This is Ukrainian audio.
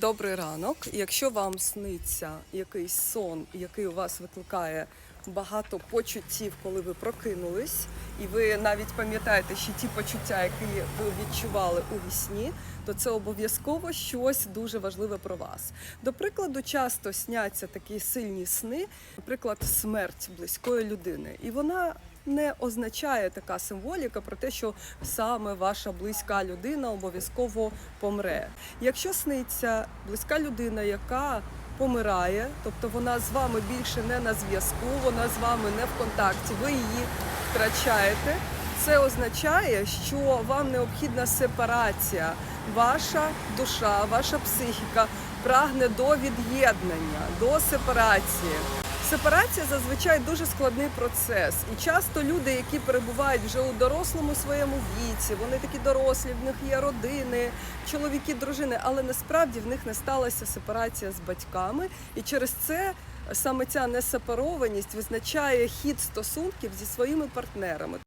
Добрий ранок. Якщо вам сниться якийсь сон, який у вас викликає багато почуттів, коли ви прокинулись, і ви навіть пам'ятаєте, що ті почуття, які ви відчували у вісні, то це обов'язково щось дуже важливе про вас. До прикладу, часто сняться такі сильні сни, наприклад, смерть близької людини, і вона не означає така символіка про те, що саме ваша близька людина обов'язково помре. Якщо сниться близька людина, яка помирає, тобто вона з вами більше не на зв'язку, вона з вами не в контакті, ви її втрачаєте. Це означає, що вам необхідна сепарація. Ваша душа, ваша психіка прагне до від'єднання, до сепарації. Сепарація зазвичай дуже складний процес, і часто люди, які перебувають вже у дорослому своєму віці, вони такі дорослі, в них є родини, чоловіки, дружини, але насправді в них не сталася сепарація з батьками, і через це саме ця несепарованість визначає хід стосунків зі своїми партнерами.